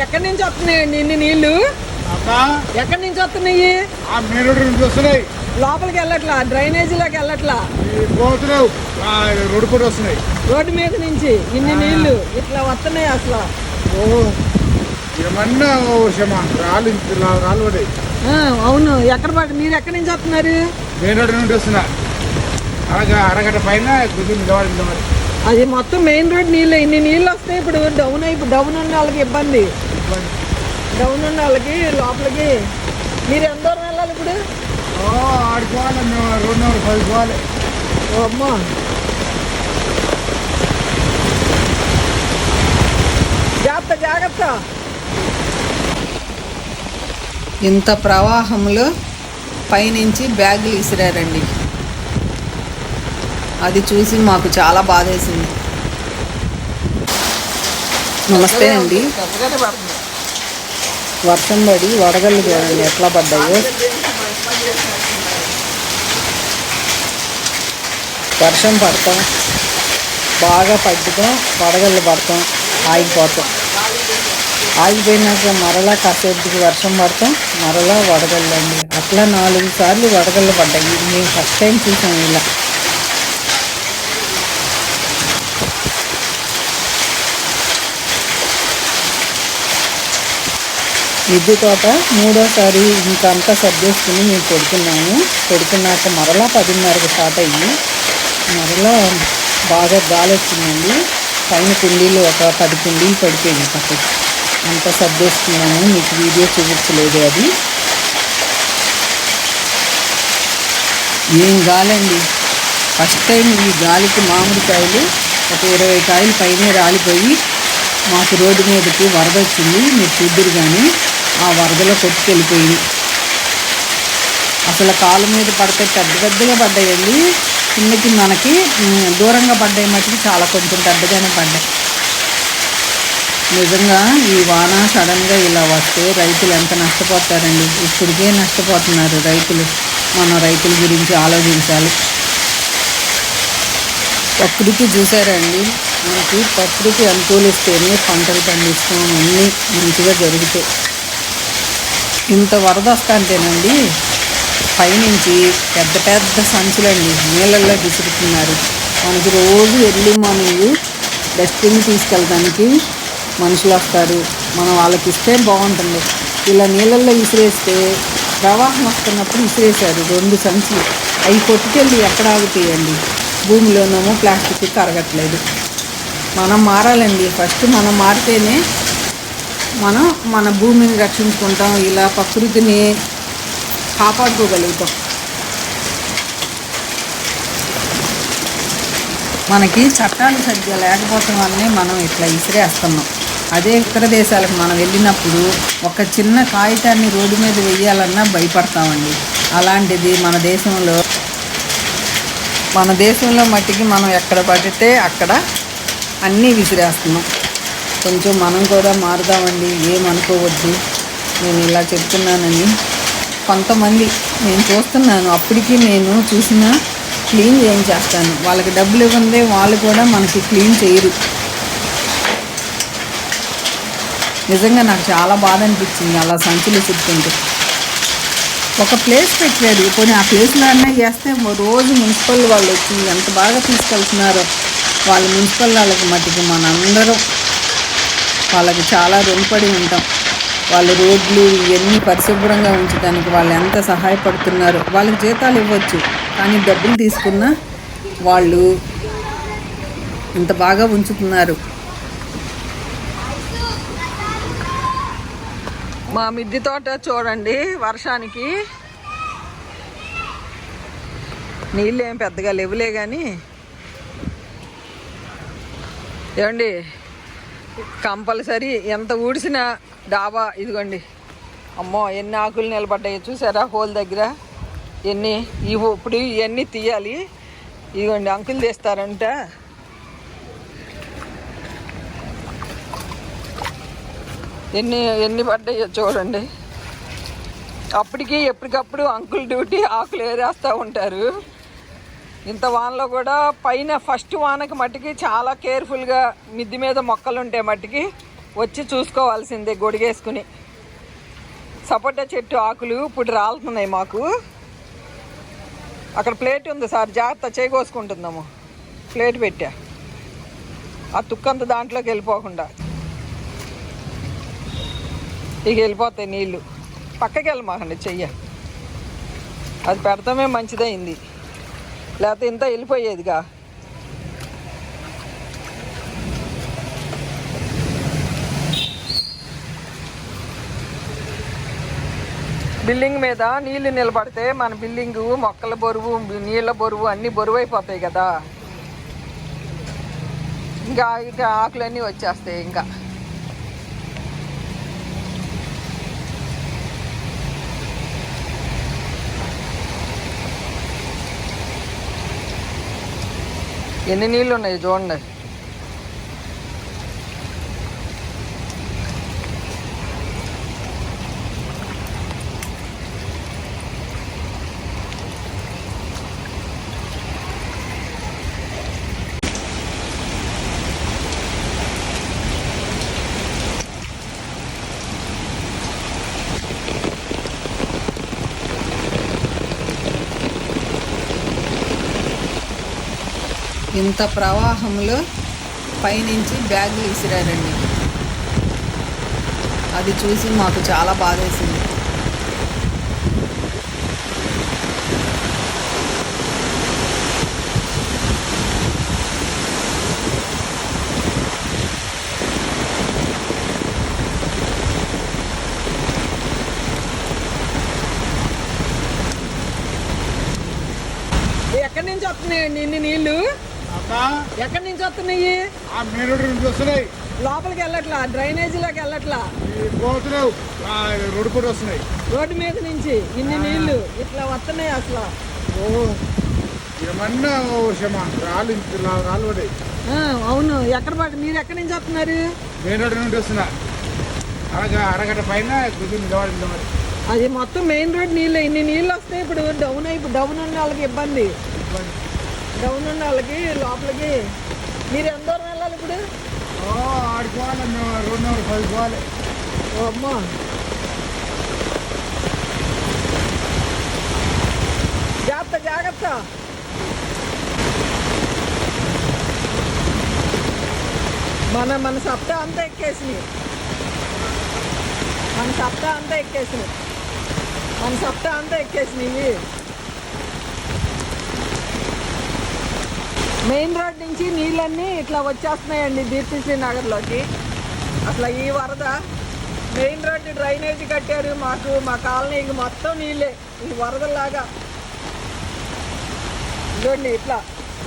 ఎక్కడి నుంచి వస్తున్నాయండి ఇన్ని నీళ్ళు ఎక్కడి నుంచి వస్తున్నాయి? వస్తున్నాయి లోపలికి వెళ్ళట్లా డ్రైనేజీలోకి వెళ్ళట్లా? రోడ్డు కూడా వస్తున్నాయి. రోడ్డు మీద నుంచి ఇన్ని నీళ్ళు ఇట్లా వస్తున్నాయి అసలు. ఓ ఏమన్నా రాళ్ళు రాళ్ళు పడ్డాయి. ఆ, అవును. ఎక్కడ మీరు ఎక్కడి నుంచి వస్తున్నారు? రోడ్డు నుండి వస్తున్నా. అరగ అరగంట పైన గుడ్డు నిలబడి నిలబడి. అది మొత్తం మెయిన్ రోడ్ నీళ్ళు. ఇన్ని నీళ్ళు వస్తాయి ఇప్పుడు డౌన్ అయిపో డౌన్ ఉన్న వాళ్ళకి ఇబ్బంది. డౌన్ ఉన్న వాళ్ళకి లోపలికి. మీరు ఎంత దూరం వెళ్ళాలి ఇప్పుడు? ఆడుకోవాలి రెండున్నర పది పోవాలి ఓ అమ్మో. జాగ్రత్త జాగ్రత్త. ఇంత ప్రవాహంలో పైనుంచి బ్యాగులు విసిరారండి అది చూసి మాకు చాలా బాధేసింది. నమస్తే అండి. వర్షం పడి వడగళ్ళు చూడండి ఎట్లా పడ్డాయో. వర్షం పడతాం. బాగా పడ్డతాం వడగళ్ళు పడతాం ఆగిపోతాం. ఆగిపోయినాక మరలా కాసేపుకి వర్షం పడతాం మరలా వడగళ్ళు అండి. అట్లా నాలుగు సార్లు వడగళ్ళు పడ్డాయి. మేము ఫస్ట్ టైం చూసాం ఇలా. మిద్దె తోట మూడోసారి ఇంకంతా సర్దేసుకుని మేము పెడుతున్నాను పెడుతున్నాక మరలా పదిన్నరకు స్టార్ట్ అయ్యి మరలా బాగా గాలి వచ్చిందండి. పైన కుండీలు ఒక పది కుండీలు పడిపోయింది పక్కకి. అంతా సర్దేసుకున్నాము మీకు వీడియో చూపించలేదు అది. ఏం గాలండి? ఫస్ట్ టైం ఈ గాలికి మామిడికాయలు ఒక ఇరవై కాయలు పైనే రాలిపోయి మాకు రోడ్డు మీదకి వరద వచ్చింది. మీరు చూద్దరు కానీ ఆ వరదలో కొట్టుకెళ్ళిపోయింది. అసలు కాలు మీద పడితే పెద్ద పెద్దగా పడ్డాయండి. కిందకి మనకి దూరంగా పడ్డాయి మట్టికి చాలా కొంచెం పెద్దగానే పడ్డాయి. నిజంగా ఈ వాన సడన్గా ఇలా వస్తే రైతులు ఎంత నష్టపోతారండి. ఇప్పటికే నష్టపోతున్నారు రైతులు. మన రైతుల గురించి ఆలోచించాలి. ప్రకృతి చూసారండి మనకి ప్రకృతి అనుకూలిస్తేనే పంటలు పండిస్తాం. అన్నీ మంచిగా జరుగుతాయి. ఇంత వరద వస్తాంటేనండి పైనుంచి పెద్ద పెద్ద సంచులండి నీళ్ళల్లో విసురుతున్నారు. మనకి రోజు ఎర్లీ మార్నింగ్ డస్ట్బిన్ తీసుకెళ్ళడానికి మనుషులు వస్తారు. మనం వాళ్ళకి ఇస్తే బాగుంటుంది. ఇలా నీళ్ళల్లో విసిరేస్తే ప్రవాహం వస్తున్నప్పుడు విసిరేశారు రెండు సంచులు. అవి కొట్టుకెళ్ళి ఎక్కడ ఆగుతాయండి భూమిలోనేమో ప్లాస్టిక్ కరగట్లేదు. మనం మారాలండి. ఫస్ట్ మనం మారితేనే మనం మన భూమిని రక్షించుకుంటాం ఇలా ప్రకృతిని కాపాడుకోగలుగుతాం. మనకి చట్టాలు సరిగ్గా లేకపోవటం వల్లనే మనం ఇట్లా ఇసిరేస్తున్నాం. అదే ఇతర దేశాలకు మనం వెళ్ళినప్పుడు ఒక చిన్న కాగితాన్ని రోడ్డు మీద వెయ్యాలన్నా భయపడతామండి. అలాంటిది మన దేశంలో మన దేశంలో మట్టికి మనం ఎక్కడ పడితే అక్కడ అన్నీ విసిరేస్తున్నాం. కొంచెం మనం కూడా మారుదామండి ఏమనుకోవద్దు నేను ఇలా చెప్తున్నానని. కొంతమంది నేను చూస్తున్నాను అప్పటికి నేను చూసిన క్లీన్ చేయించేస్తాను. వాళ్ళకి డబ్బులు ఇవ్వందే వాళ్ళు కూడా మనకి క్లీన్ చేయరు. నిజంగా నాకు చాలా బాధ అనిపించింది అలా సంచులు చెప్తుంటే ఒక ప్లేస్ పెట్టారు కొన్ని ఆ ప్లేస్లో అన్నా చేస్తే రోజు మున్సిపల్ వాళ్ళు వచ్చి ఎంత బాగా తీసుకెళ్తున్నారో. వాళ్ళ మున్సిపల్ వాళ్ళకి మట్టికి మనందరం వాళ్ళకి చాలా రుణపడి ఉంటాం. వాళ్ళ రోడ్లు ఇవన్నీ పరిశుభ్రంగా ఉంచడానికి వాళ్ళు ఎంత సహాయపడుతున్నారు వాళ్ళకి జీతాలు ఇవ్వచ్చు. కానీ డబ్బులు తీసుకున్నా వాళ్ళు ఇంత బాగా ఉంచుతున్నారు. మా మిద్ది తోట చూడండి వర్షానికి. నీళ్ళు ఏం పెద్దగా లేవులే కానీ ఏమండి? కంపల్సరీ ఎంత ఊడిసినా డాబా ఇదిగోండి. అమ్మో ఎన్ని ఆకులు నిలబడ్డాయి చూసారా? హోల్ దగ్గర ఎన్ని ఇవి ఇప్పుడు ఇవన్నీ తీయాలి. ఇదిగోండి అంకులు తీస్తారంట. ఎన్ని ఎన్ని పడ్డాయో చూడండి. అప్పటికి ఎప్పటికప్పుడు అంకుల్ డ్యూటీ ఆకులు ఏరేస్తూ ఉంటారు. ఇంత వానలో కూడా పైన ఫస్ట్ వానకి మట్టికి చాలా కేర్ఫుల్గా మిద్ది మీద మొక్కలు ఉంటే మట్టికి వచ్చి చూసుకోవాల్సిందే గొడిగేసుకుని. సపోటా చెట్టు ఆకులు ఇప్పుడు రాలుతున్నాయి మాకు. అక్కడ ప్లేట్ ఉంది సార్ జాగ్రత్త చేయకోసుకుంటుందాము ప్లేట్ పెట్టా. ఆ తుక్కంత దాంట్లోకి వెళ్ళిపోకుండా. ఇక వెళ్ళిపోతాయి నీళ్ళు పక్కకి వెళ్ళమాకండి చెయ్య. అది పెడతామే మంచిదైంది లేకపోతే ఇంత వెళ్ళిపోయేదిగా. బిల్డింగ్ మీద నీళ్ళు నిలబడితే మన బిల్డింగ్ మొక్కల బరువు నీళ్ళ బరువు అన్ని బరువు అయిపోతాయి కదా. ఇంకా ఇంకా ఆకులన్నీ వచ్చేస్తాయి ఇంకా. ఎన్ని నీళ్ళు ఉన్నాయి చూడండి. ఇంత ప్రవాహంలో పైనుంచి బ్యాగులు విసిరారండి. అది చూసి మాకు చాలా బాధేసింది ఎక్కడి నుంచి వస్తున్నాయండి ఇన్ని నీళ్ళు అక్క ఎక్కడి నుంచి వస్తున్నాయి? ఆ నుంచి వస్తున్నాయి. లోపలికి వెళ్ళట్లా? డ్రైనేజీలోకి వెళ్ళట్లా? పోతున్నావు. రోడ్డు కూడా వస్తున్నాయి. రోడ్డు మీద నుంచి ఇన్ని నీళ్ళు ఇట్లా వస్తున్నాయి అసలు. ఓ ఏమన్నా రాళ్ళు రాళ్ళు అవును. ఎక్కడ పడి మీరు ఎక్కడి నుంచి వస్తున్నారు? నుండి వస్తున్నా. అలాగే అరగంట పైన నిలబడి అది మొత్తం మెయిన్ రోడ్ నీళ్ళు. ఇన్ని నీళ్ళు వస్తాయి ఇప్పుడు. డౌన్ అయిపో డౌన్ ఉన్న వాళ్ళకి ఇబ్బంది. డౌన్ ఉన్న వాళ్ళకి లోపలికి. మీరు ఎంత దూరం వెళ్ళాలి ఇప్పుడు? ఆడుకోవాలి మేము రోడ్డు నెంబర్ పది పోవాలి ఓ అమ్మా. జాగ్రత్త జాగ్రత్త. మన మన సప్తా అంతా ఎక్కేసినాయి. మన సప్తా అంతా ఎక్కేసినాయి. మన సప్తా అంతా ఎక్కేసినాయి. మెయిన్ రోడ్ నుంచి నీళ్ళన్నీ ఇట్లా వచ్చేస్తున్నాయండి బీపీసీ నగర్లోకి. అసలు ఈ వరద మెయిన్ రోడ్డు డ్రైనేజీ కట్టారు మాకు మా కాలనీకి మొత్తం నీళ్ళే ఈ వరదలాగా ఇదండి ఇట్లా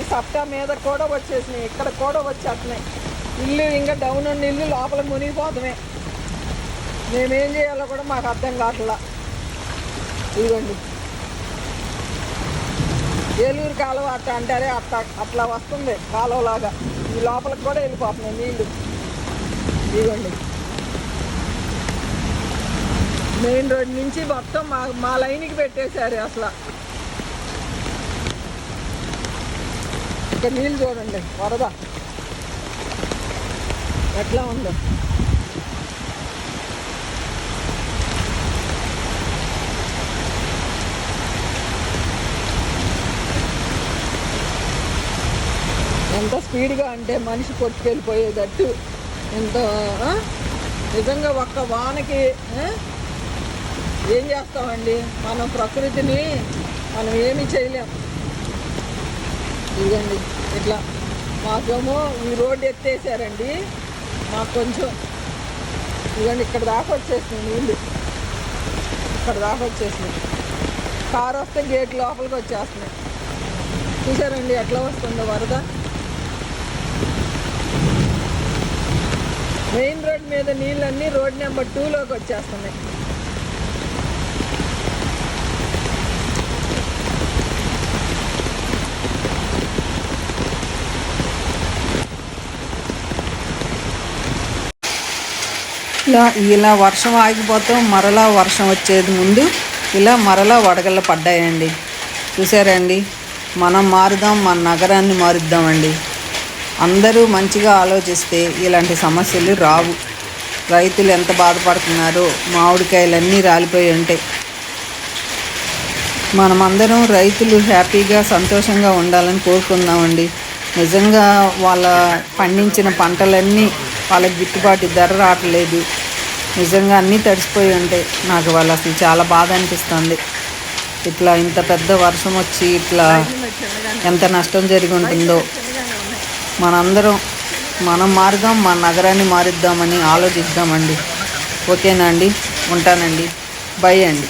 ఈ సప్టా మీద కూడా వచ్చేసినాయి ఇక్కడ కూడా వచ్చేస్తున్నాయి. ఇల్లు ఇంకా డౌన్ ఉన్న ఇల్లు లోపల మునిగిపోతమే. మేమేం చేయాలో కూడా మాకు అర్థం కావట్లా. ఇదండి ఏలూరు కాలువ అట్ట అంటారే అట్లా అట్లా వస్తుంది కాలువలాగా. ఈ లోపలికి కూడా వెళ్ళిపోతున్నాయి నీళ్ళు ఇదిగోండి. మెయిన్ రోడ్ నుంచి మొత్తం మా మా లైన్కి పెట్టేశారు అసలు. ఇక నీళ్ళు చూడండి వరద. ఎట్లా ఉందో. ఎంత స్పీడ్గా అంటే మనిషి కొట్టుకెళ్ళిపోయేటట్టు. ఎంత నిజంగా ఒక్క వానకి ఏం చేస్తామండి? మనం ప్రకృతిని మనం ఏమి చేయలేం. ఇదండి ఇట్లా. మాకేమో ఈ రోడ్డు ఎత్తేసారండి. మాకు కొంచెం ఇదండి ఇక్కడ దాకా వచ్చేసింది నీళ్ళు. ఇక్కడ దాకా వచ్చేసింది. కారు వస్తే గేట్ లోపలికి వచ్చేస్తున్నాయి. చూసారండి ఎట్లా వస్తుందో వరద? మెయిన్ రోడ్ మీద నీళ్ళన్నీ రోడ్ నెంబర్ టూలోకి వచ్చేస్తున్నాయి. ఇలా ఇలా వర్షం ఆగిపోతాం మరలా వర్షం వచ్చేది ముందు ఇలా మరలా వడగళ్ళ పడ్డాయండి. చూసారండి? మనం మారుదాం మన నగరాన్ని మారుద్దామండి. అందరూ మంచిగా ఆలోచిస్తే ఇలాంటి సమస్యలు రావు. రైతులు ఎంత బాధపడుతున్నారో మామిడికాయలు అన్నీ రాలిపోయి ఉంటాయి మనమందరం రైతులు హ్యాపీగా సంతోషంగా ఉండాలని కోరుకుందామండి. నిజంగా వాళ్ళ పండించిన పంటలన్నీ వాళ్ళకి గిట్టుబాటు ధర రావట్లేదు. నిజంగా అన్నీ తడిసిపోయి ఉంటాయి నాకు వాళ్ళు అసలు చాలా బాధ అనిపిస్తుంది. ఇట్లా ఇంత పెద్ద వర్షం వచ్చి ఇట్లా ఎంత నష్టం జరిగి ఉంటుందో. మనందరం మనం మారుదాం మన నగరాన్ని మారుద్దామని ఆలోచిద్దామండి. ఓకేనా అండి? ఉంటానండి. బై అండి.